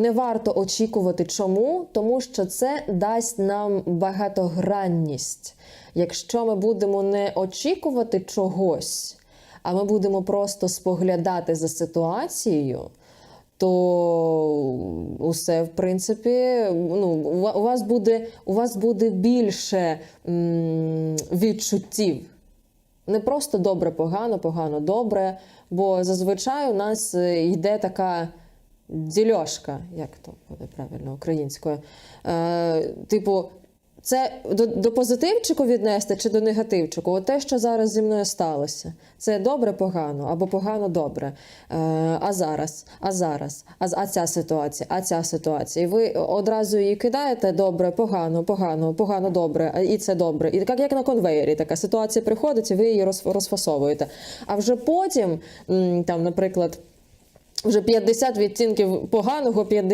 Не варто очікувати чому, тому що це дасть нам багатогранність. Якщо ми будемо не очікувати чогось, а ми будемо просто споглядати за ситуацією, то усе, в принципі, ну, у вас буде, у вас буде більше м, відчуттів. Не просто добре, погано, погано, добре. Бо зазвичай у нас е, йде така дільошка, як то буде правильно українською. Е, типу, це до, до позитивчику віднести чи до негативчику? От те, що зараз зі мною сталося, це добре, погано або погано добре. Е, а зараз, а зараз, а, а ця ситуація, а ця ситуація. І ви одразу її кидаєте добре, погано, погано, погано, добре, і це добре. І як, як на конвеєрі, така ситуація приходить, і ви її розфасовуєте. А вже потім, там, наприклад, вже 50 відтінків поганого, 50